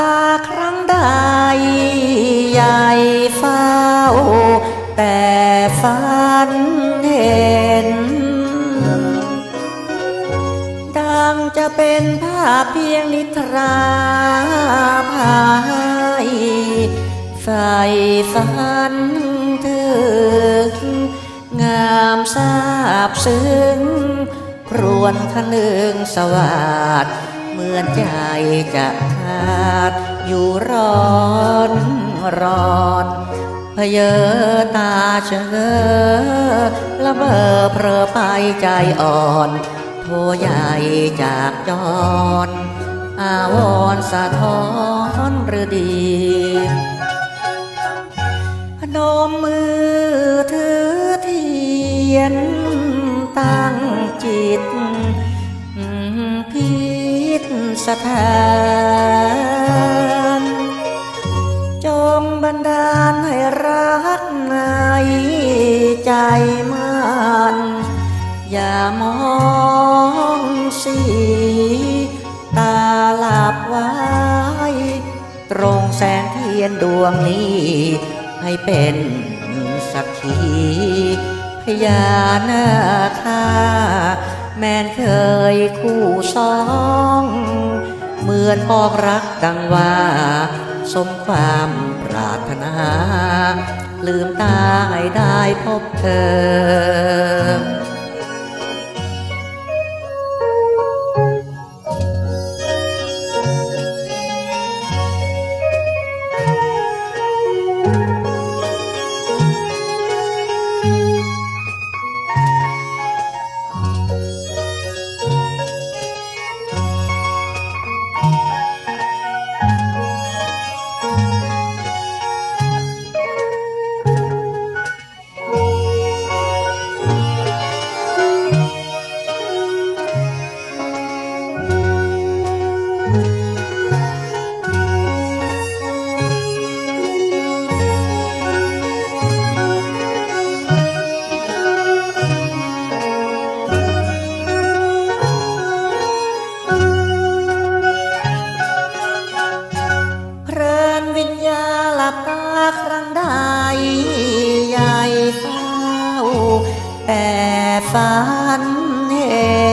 ตาครั้งใดใหญ่เฝ้า แต่ฝันเห็น ดังจะเป็นภาพเพียงนิทราภายใฝ่ฝันถึงงามทราบซึ้งครวนคนึงสวัสดเห มือนใจจะขาด อยู่ร้อนร้อนเพเยอตาเชอละเบอเพลอไปใจอ่อนโทใหญ่จากจอรอาวรณ์สะท้อนหรือดีพนมมือถือเทียนตั้ง สถานจงบันดาลให้รักในใจมันอย่ามองสีตาหลับไว้ ตรงแสงเทียนดวงนี้ ให้เป็นสักขีพยานาคาแม้นเคยคู่สอง อนปอกรักดังว่า สมความปรารถนา ลืมตาให้ได้พบเธอ ฝันเห็น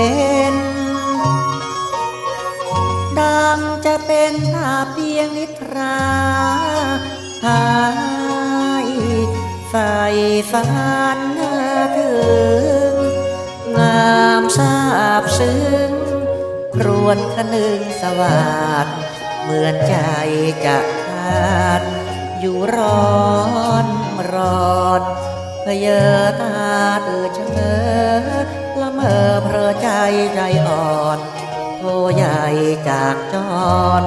เป็นภาพเพียงนิทราหายใฝ่ฝันถึง งามทราบซึ้งครวนคนึงสวัสดเหมือนใจจะขาด อยู่ร้อนร้อนเพเยอตาตื่นเชอละเมอเพลอใจใจอ่อน ใหญ่จากจร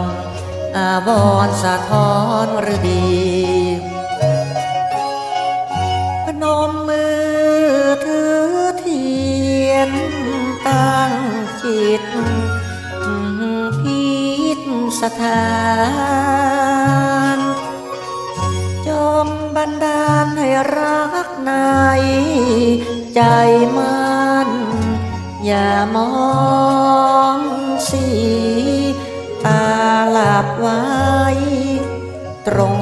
อาวรณ์สะท้อนหรือดีพนมมือถือเทียนตั้งจิตพิษสถานจงบันดาลให้รักในใจมันอย่ามอง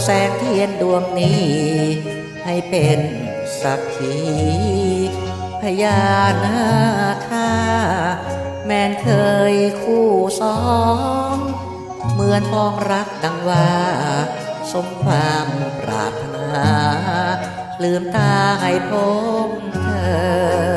แสงเทียนดวงนี้ ให้เป็นสักขีพยานาคาแม้นเคยคู่สองเหมือนปองรักดังว่า สมความปรารถนา ลืมตาให้พบเธอ